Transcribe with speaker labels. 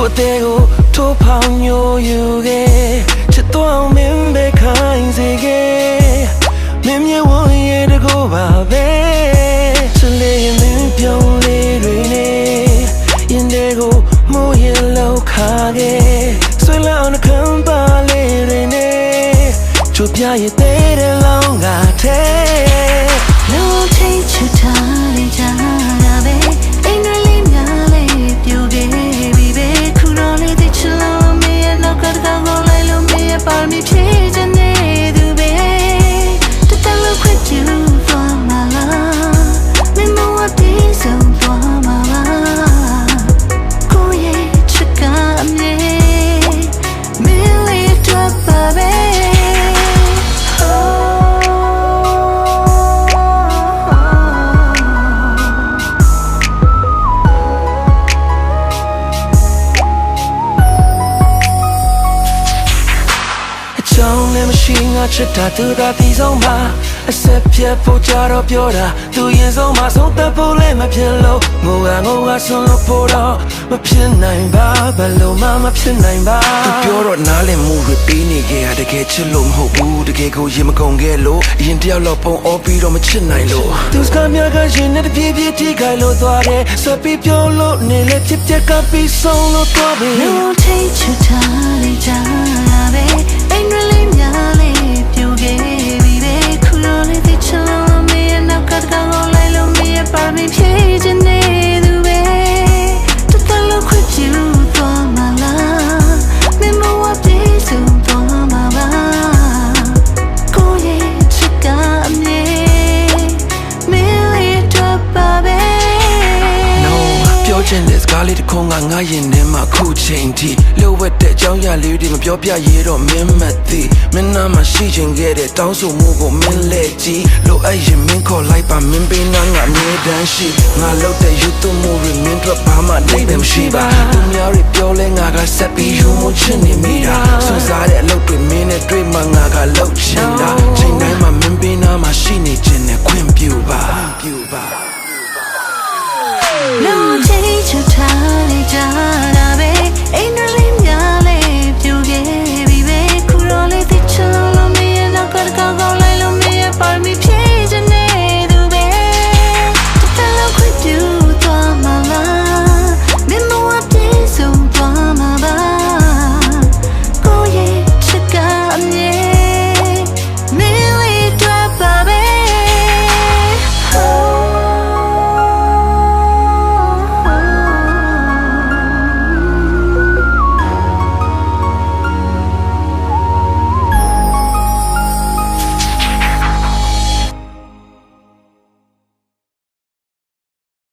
Speaker 1: 그대로
Speaker 2: 두밤 요유게 제또 민배 간세게 맴예 원예를 고바베 슬리의 민병 ပြရဲ့တဲ့တဲ့လောင်းကတဲ့
Speaker 3: ရှိငါချစ်တာ
Speaker 2: သူသာဒီဆုံးမှာအဆက်ပြတ်ဖို့ကြတော့ပြောတာသူရင်ဆုံးမှာဆုံးသက်ဖို့လည်းမဖြစ်လို့ငိုကငိုကဆွလို့ဖို့တော့မဖြစ်နိုင်ပါဘယ်လိုမှမဖြစ်နိုင်ပါသူပြောတော့နားလည်မှုတွေပေးနေခဲ့ရတကယ်ချစ်လို့မဟုတ်ဘူးတကယ်ကိုရင်မကုန်ခဲ့လို့အရင်တယောက်တော့ပုံအော်ပြီးတော့မချစ်နိုင်လို့သူစကားများကရင်နဲ့တပြေးပြေးထိခိုက်လို့သွားတယ်ဆက်ပြီးပြောလို့နေလေဖြစ်ပြက်ကပြီးဆုံးလို့သွားပြီ
Speaker 3: လို့ထိတ်ချထားလေးကြတာ
Speaker 2: ပဲ ချင်တဲ့စကားလေးတစ်ခုကငါရင်ထဲမှာခုချိန်ထိလှုပ်ဝက်တဲ့အကြောင်းအရာလေးတွေမပြောပြရတော့မင်းမသိမင်းနာမှာရှိချင်ခဲ့တဲ့တောင်းဆိုမှုကိုမင်းလက်ကြည့်လို့အရင်မင်းခေါ်လိုက်ပါမင်းပေးနာငါအမြဲတမ်းရှိငါလုပ်တဲ့ YouTube မှုတွေမင်းတို့ဘာမှနေတယ်မရှိပါသူများတွေပြောလဲငါကဆက်ပြီးယူမှုချင်နေမိတာစွန့်စားတဲ့အလုပ်တွေမင်းနဲ့တွေ့မှငါကလုပ်ချင်တာချိန်တိုင်းမှာမင်းပေးနာမှာရှိနေခြင်းနဲ့ခွင့်ပြုပါခွင့်ပြုပါ
Speaker 3: လို့